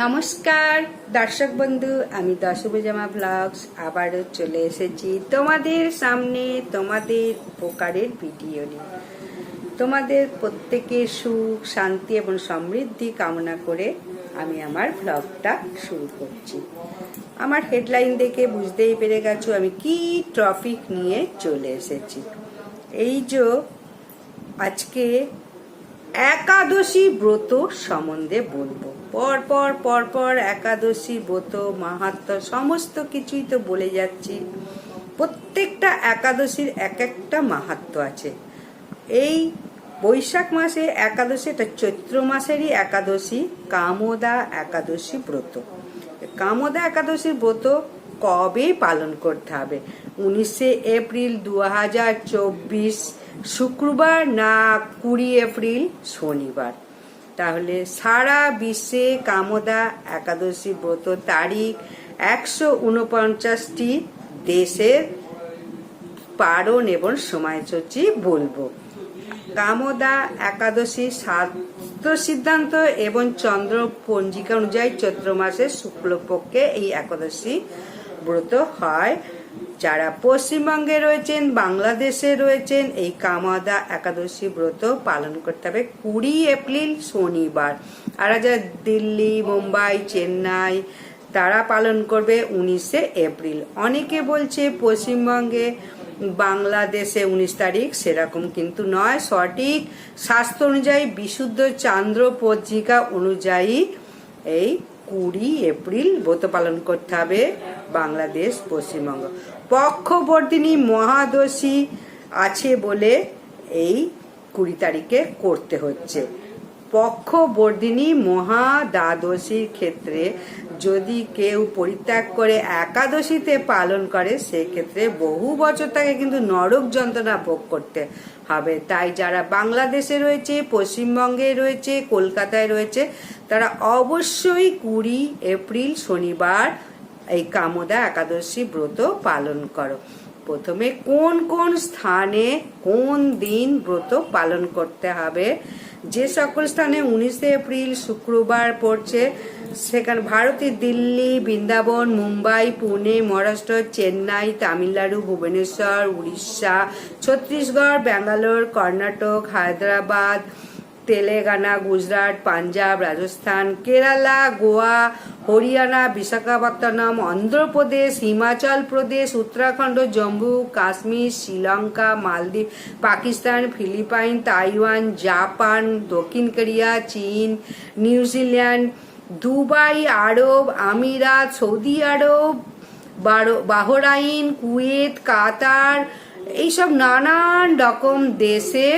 নমস্কার, দর্শক বন্ধু, আমি দশভুজামা ব্লগস আবারও চলে এসেছি তোমাদের সামনে তোমাদের উপকারের ভিডিও নিয়ে। তোমাদের প্রত্যেকের সুখ, শান্তি এবং সমৃদ্ধি কামনা করে আমি আমার ব্লগটা শুরু করছি। আমার হেডলাইন দেখে বুঝতেই পেরে গেছো আমি কি ট্রফিক নিয়ে চলে এসেছি। এই যে আজকে একাদশী ব্রত সম্বন্ধে বলব। পর পর পর পর একাদশী ব্রত মাহাত্ম সমস্ত কিছুই তো বলে যাচ্ছি। প্রত্যেকটা একাদশীর এক একটা মাহাত্ম আছে। এই বৈশাখ মাসে একাদশী, এটা চৈত্র মাসেরই একাদশী, কামদা একাদশী ব্রত। কামদা একাদশীর ব্রত কবে পালন করতে হবে? উনিশে এপ্রিল দু হাজার চব্বিশ, শুক্রবার না কুড়ি এপ্রিল শনিবার? তাহলে সারা বিশ্বে কামদা একাদশী ব্রত তারিখ একশো উনপঞ্চাশটি দেশের পারণ এবং সময়সূচি বলব। কামদা একাদশী শাস্ত্র সিদ্ধান্ত এবং চন্দ্র পঞ্জিকা অনুযায়ী চৈত্র মাসের শুক্লপক্ষে এই একাদশী ব্রত হয়। যারা পশ্চিমবঙ্গে রয়েছেন, বাংলাদেশে রয়েছেন, এই কামাদা একাদশী ব্রত পালন করতে হবে কুড়ি এপ্রিল শনিবার। আর যারা দিল্লি, মুম্বাই, চেন্নাই তারা পালন করবে উনিশে এপ্রিল। অনেকে বলছে পশ্চিমবঙ্গে বাংলাদেশে উনিশ তারিখ সেরকম কিন্তু নয়। সঠিক স্বাস্থ্য অনুযায়ী, বিশুদ্ধ চান্দ্র পত্রিকা অনুযায়ী এই কুড়ি এপ্রিল ব্রত পালন করতে হবে বাংলাদেশ পশ্চিমবঙ্গ। পক্ষবর্তিনী মহাদশী আছে বলে এই কুড়ি তারিখে করতে হচ্ছে। পক্ষবর্ধিনী মহা দ্বাদশীর ক্ষেত্রে যদি কেউ পরিত্যাগ করে একাদশীতে পালন করে, সেক্ষেত্রে বহু বছর তাকে কিন্তু নরক যন্ত্রণা ভোগ করতে হবে। তাই যারা বাংলাদেশে রয়েছে, পশ্চিমবঙ্গে রয়েছে, কলকাতায় রয়েছে, তারা অবশ্যই কুড়ি এপ্রিল শনিবার এই কামদা একাদশী ব্রত পালন করো। প্রথমে কোন কোন স্থানে কোন দিন ব্রত পালন করতে হবে? যে সকল স্থানে উনিশে এপ্রিল শুক্রবার পড়ছে, সেখানে ভারতের Delhi, Vrindavan, Mumbai, Pune, Maharashtra, Chennai, Tamil Nadu, Bhubaneswar, Orissa, Chhattisgarh, Bangalore, Karnataka, Hyderabad Telangana, Gujarat, Punjab, Rajasthan, Kerala, Goa, Haryana, Visakhapatnam, Andhra Pradesh, Himachal Pradesh, Uttarakhand, Jammu, Kashmir, Sri Lanka, Maldives, Pakistan, Philippines, Taiwan, Japan, দক্ষিণ Korea, চীন New Zealand Dubai, আরব আমিরাত, Saudi আরব Bahrain, Kuwait, Qatar, এইসব নানান রকম দেশে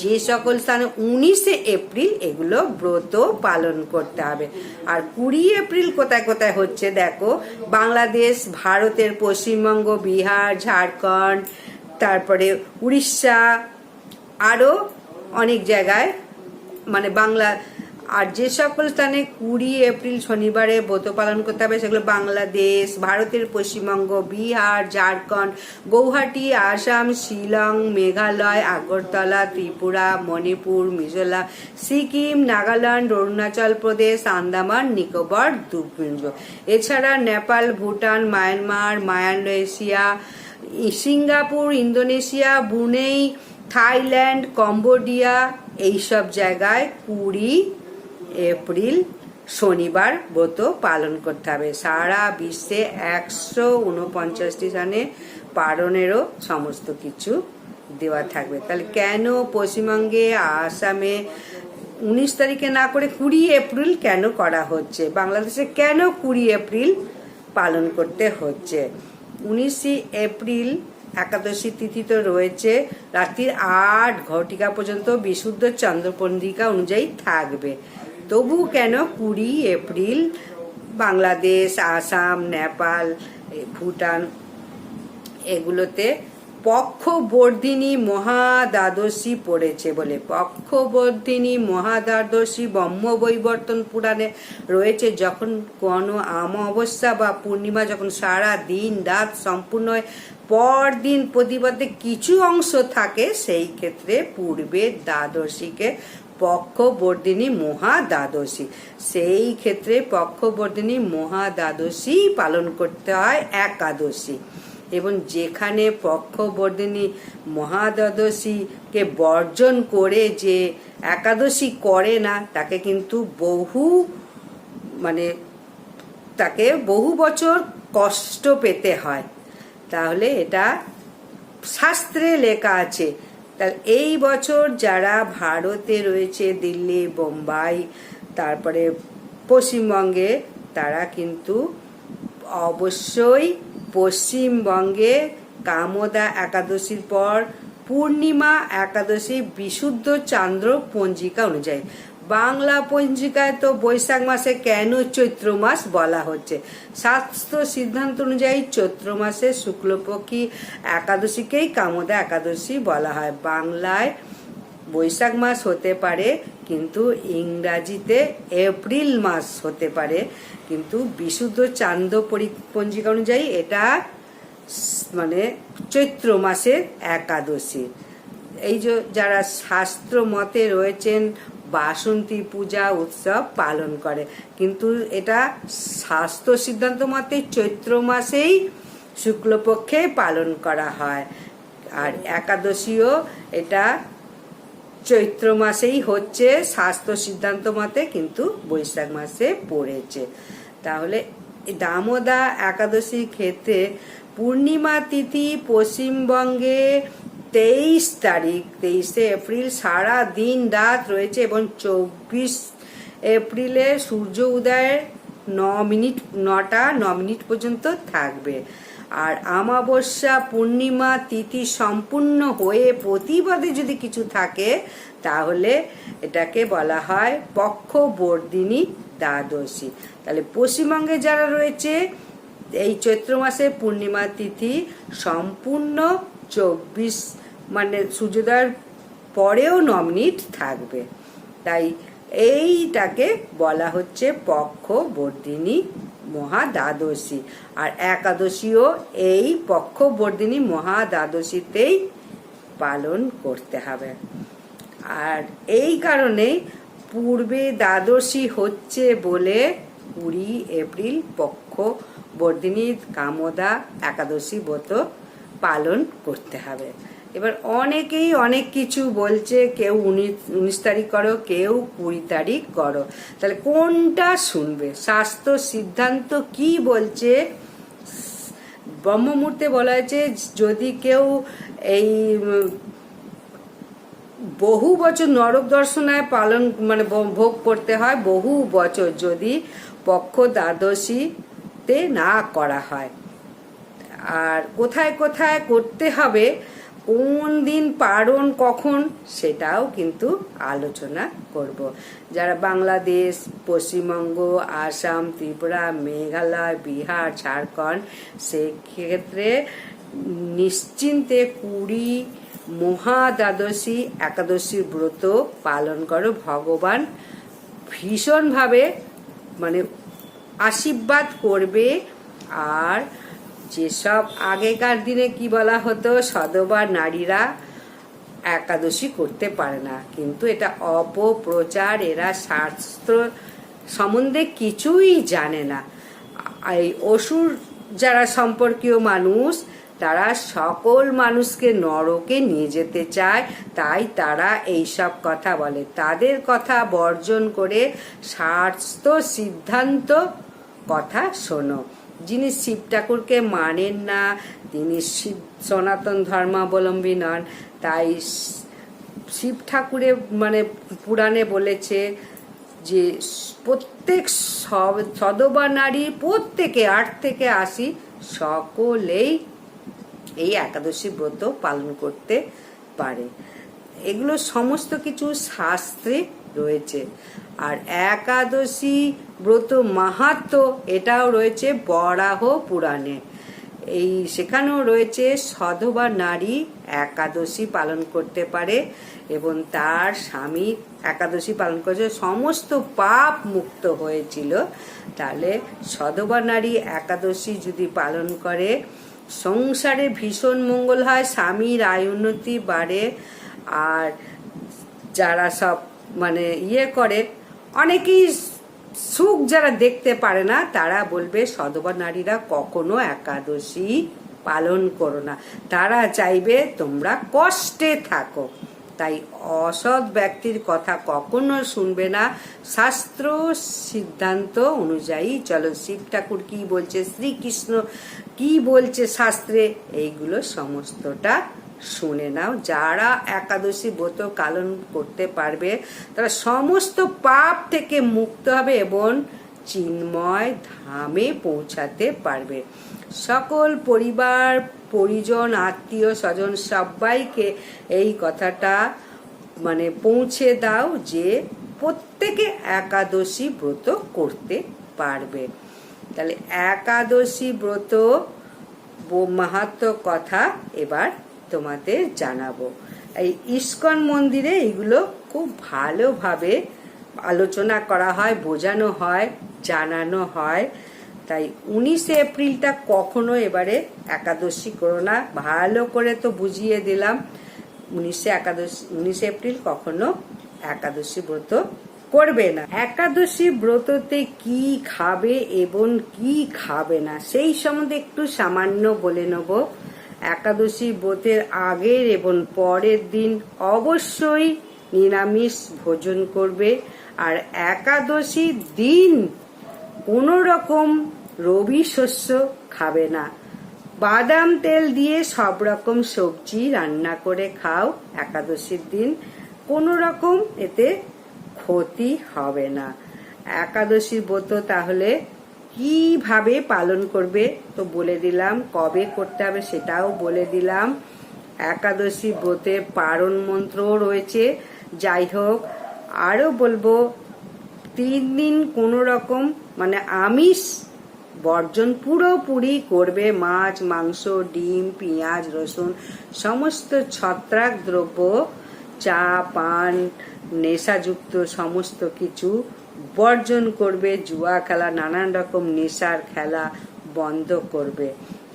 যে সকল স্থানে উনিশে এপ্রিল এগুলো ব্রত পালন করতে হবে। আর কুড়ি এপ্রিল কোথায় কোথায় হচ্ছে দেখো? বাংলাদেশ, ভারতের পশ্চিমবঙ্গ, বিহার, ঝাড়খণ্ড, তারপরে উড়িষ্যা আরও অনেক জায়গায় মানে বাংলা আর যে সকল স্থানে কুড়ি এপ্রিল শনিবারে ব্রত পালন করতে হবে, সেগুলো বাংলাদেশ, ভারতের পশ্চিমবঙ্গ, বিহার, ঝাড়খণ্ড, গৌহাটি, আসাম, শিলং, মেঘালয়, আগরতলা, ত্রিপুরা, মণিপুর, মিজোরাম, সিকিম, নাগাল্যান্ড, অরুণাচল প্রদেশ, আন্দামান, নিকোবর, দ্বীপপুঞ্জ। এছাড়া Nepal, Bhutan, Myanmar মায়ানলেশিয়া Singapore, Indonesia, Brunei, Thailand, Cambodia, এইসব জায়গায় কুড়ি এপ্রিল শনিবার ব্রত পালন করতে হবে। সারা বিশ্বে একশো উনপঞ্চাশটি সানে পালনেরও সমস্ত কিছু দেওয়া থাকবে। তাহলে কেন পশ্চিমবঙ্গে, আসামে উনিশ তারিখে না করে কুড়ি এপ্রিল কেন করা হচ্ছে? বাংলাদেশে কেন কুড়ি এপ্রিল পালন করতে হচ্ছে? উনিশে এপ্রিল একাদশী তিথি তো রয়েছে। রাত্রির আট ঘটিকা পর্যন্ত বিশুদ্ধ চন্দ্রপঞ্জিকা অনুযায়ী থাকবে। তবু কেন কুড়ি এপ্রিল? বাংলাদেশ, আসাম, নেপাল, ভুটান এগুলোতে পক্ষবর্ধিনী মহাদ্বাদশী পড়েছে বলে। পক্ষবর্ধিনী মহাদ্বাদশী ব্রহ্ম বৈবর্তন পুরাণে রয়েছে, যখন কোনো অমাবস্যা বা পূর্ণিমা যখন সারা দিন রাত সম্পূর্ণ হয় পর দিন প্রতিবাদে কিছু অংশ থাকে, সেই ক্ষেত্রে পূর্বে দ্বাদশীকে পক্ষবর্ধিনী মহা দ্বাদশী সেই ক্ষেত্রে পক্ষবর্ধিনী মহা দ্বাদশী পালন করতে হয় একাদশী। এবং যেখানে পক্ষবর্ধিনী মহাদ্বাদশীকে বর্জন করে যে একাদশী করে না, তাকে কিন্তু বহু মানে তাকে বহু বছর কষ্ট পেতে হয়। তাহলে এটা শাস্ত্রে লেখা আছে তাহলে এই বছর যারা ভারতে রয়েছে, দিল্লি, বোম্বাই, তারপরে পশ্চিমবঙ্গে, তারা কিন্তু অবশ্যই পশ্চিমবঙ্গে কামদা একাদশীর পর পূর্ণিমা একাদশী বিশুদ্ধ চান্দ্র পঞ্জিকা অনুযায়ী। বাংলা পঞ্জিকায় তো বৈশাখ মাসে কেন চৈত্র মাস বলা হচ্ছে? শাস্ত্র সিদ্ধান্ত অনুযায়ী চৈত্র মাসে শুক্লপক্ষী একাদশীকেই কামদা একাদশী বলা হয়। বাংলায় বৈশাখ মাস হতে পারে, কিন্তু ইংরাজিতে এপ্রিল মাস হতে পারে। কিন্তু বিশুদ্ধ চান্দ পঞ্জিকা অনুযায়ী এটা মানে চৈত্র মাসের একাদশী। এই যে যারা শাস্ত্র মতে রয়েছেন বাসন্তী পূজা, উৎসব পালন করে। কিন্তু এটা স্বাস্থ্য সিদ্ধান্ত মতে চৈত্র মাসেই শুক্লপক্ষে পালন করা হয়। আর একাদশীও এটা চৈত্র মাসেই হচ্ছে স্বাস্থ্য সিদ্ধান্ত মতে, কিন্তু বৈশাখ মাসে পড়েছে। তাহলে দামোদা একাদশীর ক্ষেত্রে পূর্ণিমা তিথি পশ্চিমবঙ্গে তেইশ তারিখ, তেইশে এপ্রিল সারা দিন রাত রয়েছে এবং চব্বিশ এপ্রিলে সূর্য উদয়ের ন মিনিট, নটা, ন মিনিট পর্যন্ত থাকবে। আর আমাবস্যা পূর্ণিমা, তিথি সম্পূর্ণ হয়ে প্রতিবাদে যদি কিছু থাকে, তাহলে এটাকে বলা হয় পক্ষ বর্দিনী দ্বাদশী। তাহলে পশ্চিমবঙ্গে যারা রয়েছে, এই চৈত্র মাসে পূর্ণিমা তিথি সম্পূর্ণ চব্বিশ মানে সূর্যোদয়ের পরেও ন মিনিট থাকবে। তাই এইটাকে বলা হচ্ছে পক্ষবর্ধিনী মহা দ্বাদশী আর একাদশীও এই পক্ষবর্ধিনী মহা দ্বাদশীতেই পালন করতে হবে। আর এই কারণে পূর্বে দ্বাদশী হচ্ছে বলে কুড়ি এপ্রিল পক্ষ বর্ধিনী কামদা একাদশী ব্রত পালন করতে হবে। এবার অনেকেই অনেক কিছু বলছে, কেউ উনিশ উনিশ তারিখ করো, কেউ কুড়ি তারিখ করো। তাহলে কোনটা শুনবে? স্বাস্থ্য সিদ্ধান্ত কি বলছে? ব্রহ্মমূর্তে বলা হয়েছে, যদি কেউ এই বহু বছর নরক দর্শনায় পালন মানে ভোগ করতে হয়, বহু বছর যদি পক্ষ দ্বাদশীতে না করা হয়। আর কোথায় কোথায় করতে হবে, কোন দিন পারণ কখন, সেটাও কিন্তু আলোচনা করব। যারা বাংলাদেশ, পশ্চিমবঙ্গ, আসাম, ত্রিপুরা, মেঘালয়, বিহার, ঝাড়খণ্ড, সেক্ষেত্রে নিশ্চিন্তে কুড়ি মহা দ্বাদশী একাদশী ব্রত পালন করো। ভগবান ভীষণভাবে মানে আশীর্বাদ করবে। আর যেসব আগেকার দিনে কি বলা হতো সদবা নারীরা একাদশী করতে পারে না। কিন্তু এটা অপপ্রচার, এরা শাস্ত্র সম্বন্ধে কিছুই জানে না। এই অসুর যারা সম্পর্কীয় মানুষ, তারা সকল মানুষকে নরকে নিয়ে যেতে চায়, তাই তারা এইসব কথা বলে। তাদের কথা বর্জন করে স্বার্থ সিদ্ধান্ত কথা শোনো। যিনি শিব ঠাকুরকে মানেন না, তিনি শিব সনাতন ধর্মাবলম্বী নন, তাই শিব ঠাকুরে মানে পুরাণে বলেছে যে প্রত্যেক সব- সদবা নারী প্রত্যেকে আট থেকে আশি সকলেই এই একাদশী ব্রত পালন করতে পারে। এগুলো সমস্ত কিছু শাস্ত্রে রয়েছে। আর একাদশী ব্রত মাহাত্ম, এটাও রয়েছে বরাহ পুরাণে। এই সেখানেও রয়েছে সধবা নারী একাদশী পালন করতে পারে এবং তার স্বামী একাদশী পালন করেছে। সমস্ত পাপ মুক্ত হয়েছিল। তাহলে সধবা নারী একাদশী যদি পালন করে, সংসারে ভীষণ মঙ্গল হয়, স্বামীর আয় উন্নতি বাড়ে, আর যারা সব মানে ইয়ে করে, অনেকেই সুখ যারা দেখতে পারে না, তারা বলবে সধবা নারীরা কখনো একাদশী পালন করো না। তারা চাইবে তোমরা কষ্টে থাকো। তাই অসৎ ব্যক্তির কথা কখনো শুনবে না। শাস্ত্র সিদ্ধান্ত অনুযায়ী চলো, শিব ঠাকুর কি বলছে, শ্রীকৃষ্ণ কি বলছে শাস্ত্রে, এইগুলো সমস্তটা শুনে নাও। যারা একাদশী ব্রত পালন করতে পারবে, তারা সমস্ত পাপ থেকে মুক্ত হবে এবং চিন্ময় ধামে পৌঁছাতে পারবে। সকল পরিবার, পরিজন, আত্মীয় স্বজন সবাইকে এই কথাটা মানে পৌঁছে দাও যে প্রত্যেকে একাদশী ব্রত করতে পারবে। তাহলে একাদশী ব্রত মাহাত্ম কথা এবার তোমাদের জানাব। এই ইস্কন মন্দিরে এইগুলো খুব ভালোভাবে আলোচনা করা হয়, বোঝানো হয়, জানানো হয়। তাই উনিশে এপ্রিলটা কখনো এবারে একাদশী করো না। ভালো করে তো বুঝিয়ে দিলাম, উনিশে একাদশী, উনিশে এপ্রিল কখনো একাদশী ব্রত করবে না। একাদশী ব্রততে কি খাবে এবং কি খাবে না, সেই সম্বন্ধে একটু সামান্য বলে নেব। একাদশী ব্রতের আগের এবং পরের দিন অবশ্যই নিরামিষ ভোজন করবে। আর একাদশী দিন কোনো রকম রবি শস্য খাবে না। বাদাম তেল দিয়ে সব রকম সবজি রান্না করে খাও একাদশীর দিন। কোনো রকম এতে ক্ষতি হবে না। একাদশী ব্রত তাহলে কীভাবে পালন করবে তো বলে দিলাম, কবে করতে হবে সেটাও বলে দিলাম। একাদশী ব্রতের পারণ মন্ত্রও রয়েছে। যাই হোক, আরও বলব, তিন দিন কোনো রকম মানে আমিষ বর্জন পুরোপুরি করবে, মাছ, মাংস, ডিম, পেঁয়াজ, রসুন, সমস্ত ছত্রাক দ্রব্য, চা, পান, নেশাযুক্ত সমস্ত কিছু বর্জন করবে, জুয়া খেলা, নানান রকম নেশার খেলা বন্ধ করবে।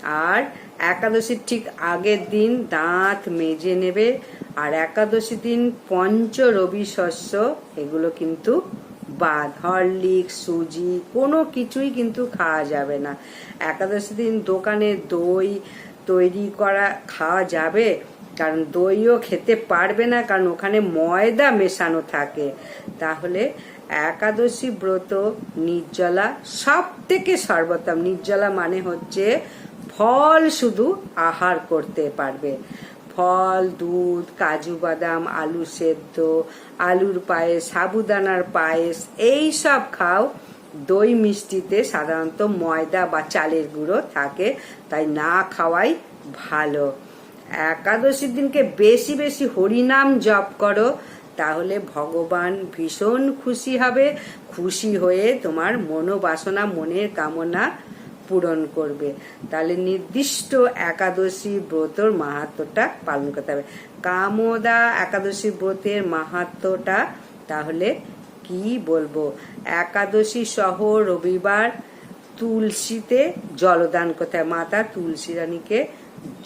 আর একাদশীর ঠিক আগের দিন দাঁত মেজে নেবে। আর একাদশী দিন পঞ্চ রবি শস্য, এগুলো কিন্তু বাদ, হরলিক্স, সুজি, কোনো কিছুই কিন্তু খাওয়া যাবে না। একাদশী দিন দোকানে দই তৈরি করা, খাওয়া যাবে, কারণ দইও খেতে পারবে না, কারণ ওখানে ময়দা মেশানো থাকে। তাহলে একাদশী ব্রত, নির্জলা সব থেকে সর্বোত্তম। নির্জলা মানে হচ্ছে ফল শুধু আহার করতে পারবে। ফল, দুধ, কাজু, বাদাম, আলু সেদ্ধ, আলুর পায়েস, সাবুদানার পায়েস, এই সব খাও। দই মিষ্টিতে সাধারণত ময়দা বা চালের গুঁড়ো থাকে, তাই না খাওয়াই ভালো। একাদশীর দিনকে বেশি বেশি হরিনাম জপ করো। তাহলে ভগবান ভীষণ খুশি হবে, খুশি হয়ে তোমার মনোবাসনা, মনের কামনা পূরণ করবে। তাহলে নির্দিষ্ট একাদশী ব্রতর মাহাত্মটা পালন করতে হবে। কামদা একাদশী ব্রতের মাহাত্মটা তাহলে কি বলব? একাদশী সহ রবিবার তুলসীতে জলদান করতে হবে। মাতা তুলসী রানীকে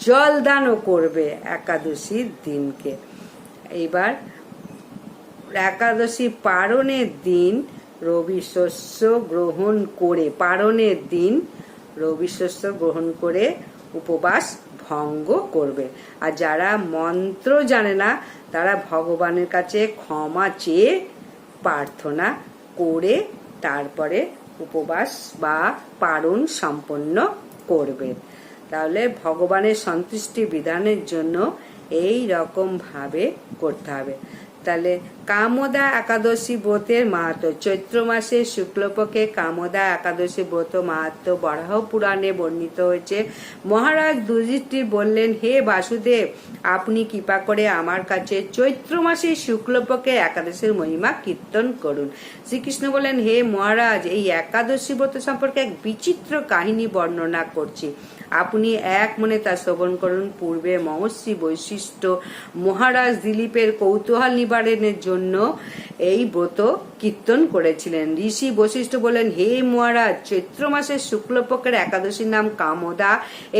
জলদানও করবে একাদশীর দিনকে। এইবার একাদশী পারণের দিন রবি শস্য গ্রহণ করে, পারণের দিন রবি শস্য গ্রহণ করে উপবাস ভঙ্গ করবে। আর যারা মন্ত্র জানে না, তারা ভগবানের কাছে ক্ষমা চেয়ে প্রার্থনা করে তারপরে উপবাস বা পারণ সম্পন্ন করবে। তাহলে ভগবানের সন্তুষ্টি বিধানের জন্য এই রকম ভাবে করতে হবে। তাহলে কামদা একাদশী ব্রতের মাহাত্ম। চৈত্র মাসে শুক্লপক্ষে কামদা একাদশী ব্রত মাহাত্ম বরাহ পুরাণে বর্ণিত হয়েছে। মহারাজ দুর্জিষ্টির বললেন, হে বাসুদেব, আপনি কৃপা করে আমার কাছে চৈত্র মাসে শুক্লপক্ষে একাদশীর মহিমা কীর্তন করুন। শ্রীকৃষ্ণ বললেন, হে মহারাজ, এই একাদশী ব্রত সম্পর্কে এক বিচিত্র কাহিনী বর্ণনা করছি। আপনি এক মনে তা শ্রবণ করুন। পূর্বে মহর্ষি বৈশিষ্ট্য মহারাজ দিলীপের কৌতূহল নিবারণের জন্য জন্য এই ব্রত কীর্তন করেছিলেন। ঋষি বশিষ্ঠ বলেন হে মহারাজ, চৈত্র মাসের শুক্লপক্ষের একাদশীর নাম কামদা।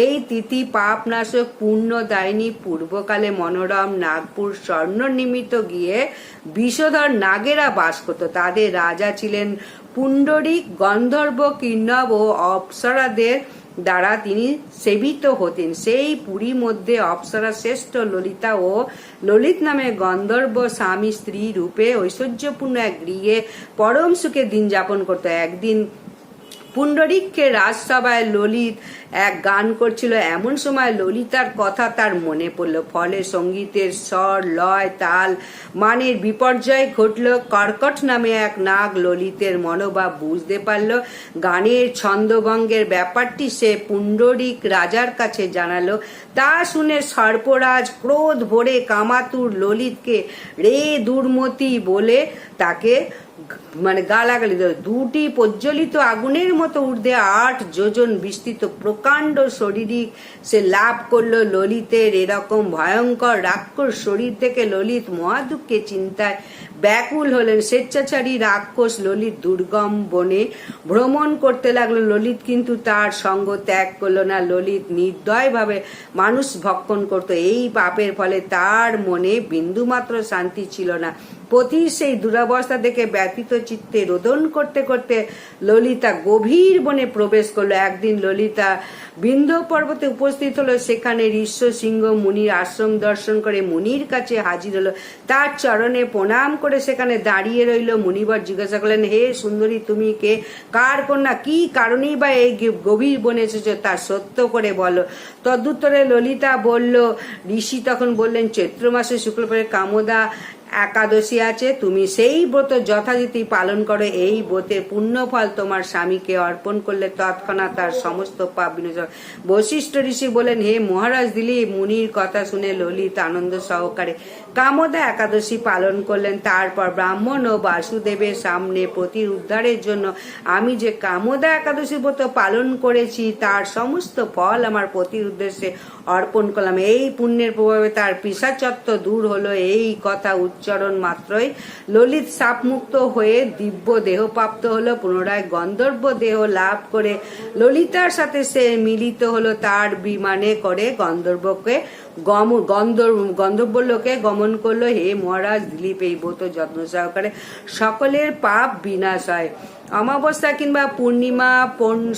এই তিথি পাপ নাশক পূর্ণ দায়নি পূর্বকালে মনোরম, নাগপুর স্বর্ণ নিমিত্ত গিয়ে বিষধর নাগেরা বাস করত। তাদের রাজা ছিলেন পুণ্ডরিক গন্ধর্ব কিন্নব ও অপ্সরাদের দ্বারা তিনি সেবিত হতেন। সেই পুরী মধ্যে অপ্সরা শ্রেষ্ঠ ললিতা ও ললিত নামে গন্ধর্ব স্বামী স্ত্রী রূপে ঐশ্বর্যপূর্ণ এক গৃহে পরম সুখে দিন যাপন করত। একদিন পুণ্ডরিককে রাজসভায় ললিত এক গান করছিল। এমন সময় ললিতার কথা তার মনে পড়ল। ফলে সঙ্গীতের স্বর, লয়, তাল মানের বিপর্যয় ঘটল। কর্কট নামে এক নাগ ললিতের মনোভাব বুঝতে পারল। গানের ছন্দভঙ্গের ব্যাপারটি সে পুণ্ডরিক রাজার কাছে জানালো। তা শুনে সর্পরাজ ক্রোধ ভরে কামাতুর ললিতকে রে দুর্মতি বলে তাকে মানে গালাগালি দুটি প্রজ্বলিত আগুনের মতো ঊর্ধ্বে আট যোজন বিস্তৃত প্রকাণ্ড শরীরিক সে লাভ করল ললিতের এরকম ভয়ঙ্কর, রাক্ষস শরীর থেকে ললিত মহাদুঃখে চিন্তায় ব্যাকুল হলেন স্বেচ্ছাচারী রাক্ষস ললিত দুর্গম বনে। ভ্রমণ করতে লাগল ললিত, কিন্তু তার সঙ্গ ত্যাগ করল না। ললিত নির্দয়ভাবে মানুষ ভক্ষণ করতো। এই পাপের ফলে তার মনে বিন্দুমাত্র শান্তি ছিল না। পতি সেই দুরাবস্থা দেখে ব্যতীত চিত্তে রোদন করতে করতে ললিতা গভীর বনে প্রবেশ করল। একদিন ললিতা বিন্ধ্য পর্বতে উপস্থিত হলো। সেখানে ঋষ্য সিংহ মুনির আশ্রম দর্শন করে মুনির কাছে হাজির হলো। তার চরণে প্রণাম করে সেখানে দাঁড়িয়ে রইল। মুনিবর জিজ্ঞাসা করলেন, হে সুন্দরী, তুমি কে? কার কন্যা? কি কারণেই বা এই গভীর বনে এসেছ? তা সত্য করে বলো। তদুত্তরে ললিতা বলল, ঋষি তখন বললেন, চৈত্র মাসে শুক্লপরে কামদা একাদশী আছে, তুমি সেই ব্রত যথারীতি পালন করো। এই ব্রতের পুণ্যফল তোমার স্বামীকে অর্পণ করলে তৎক্ষণাৎ তার সমস্ত পাপ বিনোচন বশিষ্ঠ ঋষি বলেন, হে মহারাজ দিলি মুনির কথা শুনে ললিত আনন্দ সহকারে কামদা একাদশী পালন করলেন। তারপর ব্রাহ্মণ ও বাসুদেবের সামনে প্রতি উদ্ধারের জন্য আমি যে কামদা একাদশী ব্রত পালন করেছি, তার সমস্ত ফল আমার পতির উদ্দেশ্যে অর্পণ করলাম। এই পুণ্যের প্রভাবে তার পিসাচত্ব দূর হলো। এই কথা উচ্চারণ মাত্রই ললিত সাপমুক্ত হয়ে দিব্য দেহ প্রাপ্ত হলো। পুনরায় গন্ধর্ব দেহ লাভ করে ললিতার সাথে সে মিলিত হলো। তার বিমানে করে গন্ধর্বকে গম গন্ধর্ব গন্ধর্ব লোকে গমন করল, হে মহারাজ, দিলীপ, এই ব্রত যত্ন সহকারে সকলের পাপ বিনাশ হয়। অমাবস্যা কিংবা পূর্ণিমা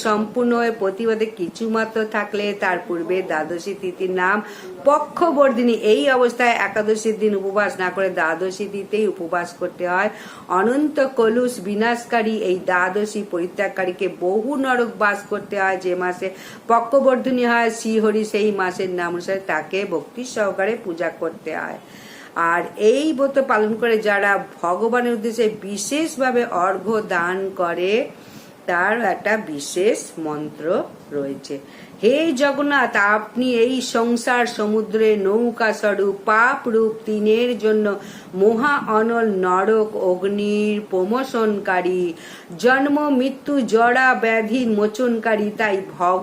সম্পূর্ণ হয়ে প্রতিবাদে কিছু মাত্র থাকলে তার পূর্বে দ্বাদশী তিথির নাম পক্ষবর্ধিনী। এই অবস্থায় একাদশীর দিন উপবাস না করে দ্বাদশী তিথিতেই উপবাস করতে হয়। অনন্ত কলুষ বিনাশকারী এই দ্বাদশী পরিত্যাগকারীকে বহু নরক বাস করতে হয়। যে মাসে পক্ষবর্ধিনী হয়, শ্রীহরি সেই মাসের নাম অনুসারে তাকে ভক্তি সহকারে পূজা করতে হয় আর এই ব্রত পালন করে যারা ভগবানের উদ্দেশ্যে বিশেষভাবে অর্ঘ্য দান করে তার একটা বিশেষ মন্ত্র রয়েছে। হে জগন্নাথ, আপনি এই সংসার সমুদ্রে নৌকা স্বরূপ পাপ রূপ তিনের জন্য মহা অনল নরক অগ্নির প্রমোশনকারী। জন্ম, মৃত্যু জড়া ব্যাধির মোচনকারী, তাই ভগ,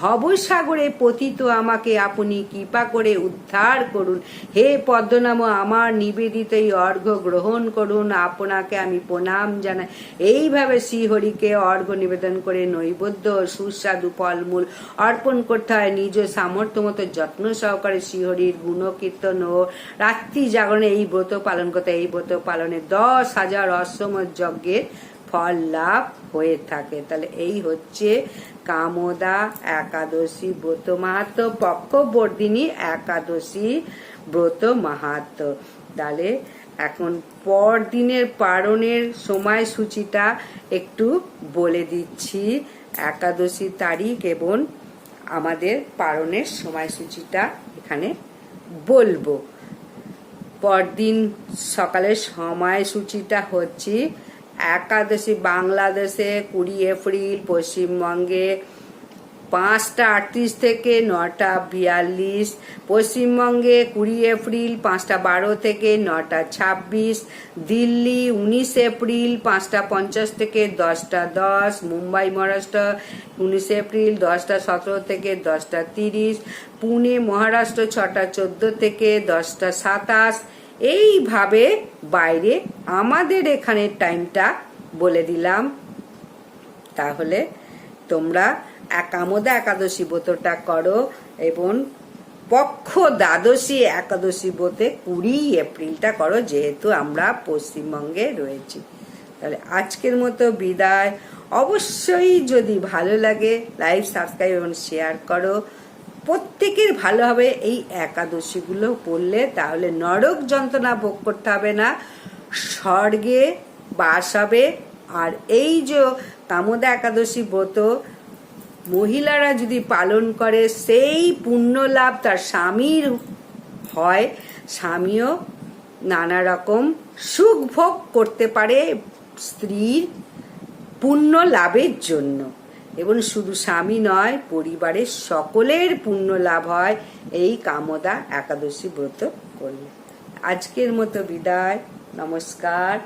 ভবসাগরে পতিত আমাকে আপনি কৃপা করে উদ্ধার করুন। হে পদ্মনাম, আমার নিবেদিত এই অর্ঘ্য গ্রহণ করুন। আপনাকে আমি প্রণাম জানাই। এইভাবে শ্রীহরিকে অর্ঘ্য নিবেদন করে নৈবেদ্য সুস্বাদু ফলমূল অর্পণ করতে হয় নিজ সামর্থ্য মতো, যত্ন সহকারে শ্রীহরির গুণকীর্তন ও রাত্রি জাগরণে এই ব্রত পালন করতে এই ব্রত পালনে দশ হাজার অশ্বম যজ্ঞের ফল লাভ হয়ে থাকে। তাহলে এই হচ্ছে কামদা একাদশী ব্রত। মাহাত্ম পক্ষবর্ধিনী একাদশী ব্রত মাহাত্ম। তাহলে এখন পর দিনের পালনের সময়সূচিটা একটু বলে দিচ্ছি। একাদশী তারিখ এবং আমাদের পালনের সময়সূচিটা এখানে বলব। পরদিন সকালের সময়সূচিটা হচ্ছে একাদশী বাংলাদেশে কুড়ি এপ্রিল পশ্চিমবঙ্গে পাঁচটা আটত্রিশ থেকে নটা বিয়াল্লিশ, পশ্চিমবঙ্গে কুড়ি এপ্রিল, পাঁচটা বারো থেকে নটা ছাব্বিশ, দিল্লি উনিশ এপ্রিল, পাঁচটা পঞ্চাশ থেকে দশটা দশ, মুম্বাই, মহারাষ্ট্র উনিশ এপ্রিল, দশটা সতেরো থেকে দশটা তিরিশ, পুনে, মহারাষ্ট্র ছটা চোদ্দ থেকে দশটা সাতাশ। এইভাবে বাইরে আমাদের এখানের টাইমটা বলে দিলাম। তাহলে তোমরা একামদা একাদশী ব্রতটা করো এবং পক্ষ দ্বাদশী একাদশী ব্রতে কুড়ি এপ্রিলটা করো, যেহেতু আমরা পশ্চিমবঙ্গে রয়েছি। তাহলে আজকের মতো বিদায়। অবশ্যই যদি ভালো লাগে লাইভ সাবস্ক্রাইব এবং শেয়ার করো। প্রত্যেকের ভালো হবে এই একাদশীগুলো পড়লে তাহলে নরক যন্ত্রণা ভোগ করতে হবে না, স্বর্গে বাস হবে। আর এই যে কামদা একাদশী ব্রত মহিলারা যদি পালন করে, সেই পুণ্য লাভ তার স্বামীর হয়। স্বামীও নানা রকম সুখ ভোগ করতে পারে স্ত্রীর পুণ্য লাভের জন্য। এবং শুধু স্বামী নয়, পরিবারের সকলের পুণ্য লাভ হয়। এই কামদা একাদশী ব্রত করলে। আজকের মতো বিদায়। নমস্কার।